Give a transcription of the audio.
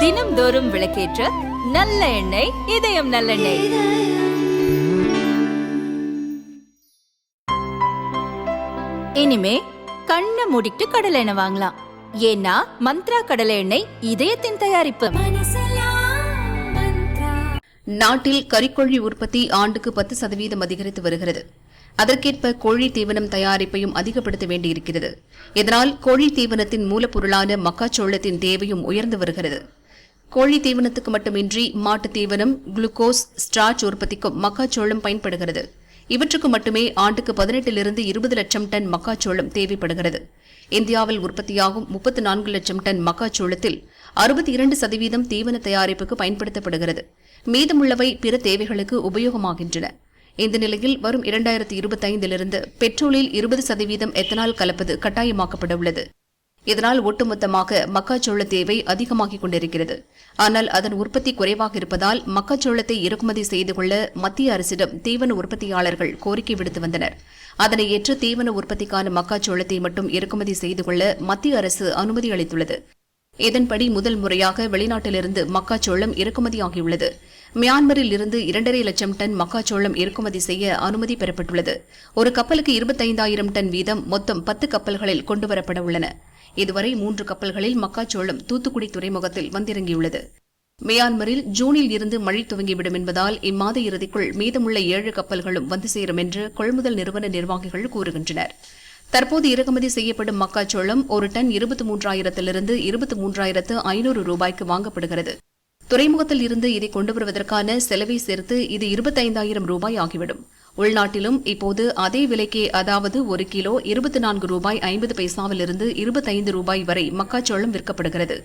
தினம்தோறும் விளக்கேற்ற நல்ல எண்ணெய் இதயம் நல்லெண்ணெய். இனிமே கண்ணை மூடிட்டு கடலை எண்ணெய் வாங்கலாம். ஏன்னா மந்த்ரா கடலை எண்ணெய் இதயத்தின் தயாரிப்பு. நாட்டில் கறிக்கோழி உற்பத்தி ஆண்டுக்கு பத்து சதவீதம் அதிகரித்து வருகிறது. அதற்கேற்ப கோழி தீவனம் தயாரிப்பையும் அதிகப்படுத்த வேண்டியிருக்கிறது. இதனால் கோழி தீவனத்தின் மூலப்பொருளான மக்காச்சோளத்தின் தேவையும் உயர்ந்து வருகிறது. கோழி தீவனத்துக்கு மட்டுமின்றி மாட்டுத் தீவனம் குளுக்கோஸ் ஸ்டார்ச் உற்பத்திக்கும் மக்காச்சோளம் பயன்படுகிறது. இவற்றுக்கு மட்டுமே ஆண்டுக்கு பதினெட்டிலிருந்து இருபது லட்சம் டன் மக்காச்சோளம் தேவைப்படுகிறது. இந்தியாவில் உற்பத்தியாகும் முப்பத்து நான்கு லட்சம் டன் மக்காச்சோளத்தில் அறுபத்தி இரண்டு சதவீதம் தீவன தயாரிப்புக்கு பயன்படுத்தப்படுகிறது. மீதமுள்ளவை பிற தேவைகளுக்கு உபயோகமாகின்றன. இந்த நிலையில் வரும் இரண்டாயிரத்தி இருபத்தைந்திலிருந்து பெட்ரோலில் இருபது சதவீதம் எத்தனால் கலப்பது கட்டாயமாக்கப்பட உள்ளது இதனால் ஒட்டுமொத்தமாக மக்காச்சோள தேவை அதிகமாகிக் கொண்டிருக்கிறது. ஆனால் அதன் உற்பத்தி குறைவாக இருப்பதால் மக்காச்சோளத்தை இறக்குமதி செய்து கொள்ள மத்திய அரசிடம் தீவன உற்பத்தியாளர்கள் கோரிக்கை விடுத்து வந்தனர். அதனை ஏற்று தீவன உற்பத்திக்கான மக்காச்சோளத்தை மட்டும் இறக்குமதி செய்து கொள்ள மத்திய அரசு அனுமதி அளித்துள்ளது. இதன்படி முதல் முறையாக வெளிநாட்டிலிருந்து மக்காச்சோளம் இறக்குமதியாகியுள்ளது. மியான்மரில் இருந்து இரண்டரை லட்சம் டன் மக்காச்சோளம் இறக்குமதி செய்ய அனுமதி பெறப்பட்டுள்ளது. ஒரு கப்பலுக்கு இருபத்தைந்தாயிரம் டன் வீதம் மொத்தம் பத்து கப்பல்களில் கொண்டுவரப்பட உள்ளன. இதுவரை மூன்று கப்பல்களில் மக்காச்சோளம் தூத்துக்குடி துறைமுகத்தில் வந்திறங்கியுள்ளது. மியான்மரில் ஜூனில் இருந்து மழை துவங்கிவிடும் என்பதால் இம்மாத இறுதிக்குள் மீதமுள்ள ஏழு கப்பல்களும் வந்து சேரும் என்று கொள்முதல் நிறுவன நிர்வாகிகள் கூறுகின்றனர். தற்போது இறக்குமதி செய்யப்படும் மக்காச்சோளம் ஒரு டன் இருபத்தி மூன்றாயிரத்திலிருந்து இருபத்தி மூன்றாயிரத்து ஐநூறு ரூபாய்க்கு வாங்கப்படுகிறது. துறைமுகத்தில் இருந்து இதை கொண்டு வருவதற்கான செலவை சேர்த்து இது இருபத்தைந்தாயிரம் ரூபாய் ஆகிவிடும். உள்நாட்டிலும் இப்போது அதே விலைக்கே அதாவது ஒரு கிலோ இருபத்தி நான்கு ரூபாய் ஐம்பது பைசாவிலிருந்து இருபத்தைந்து ரூபாய் வரை மக்காச்சோளம் விற்கப்படுகிறது.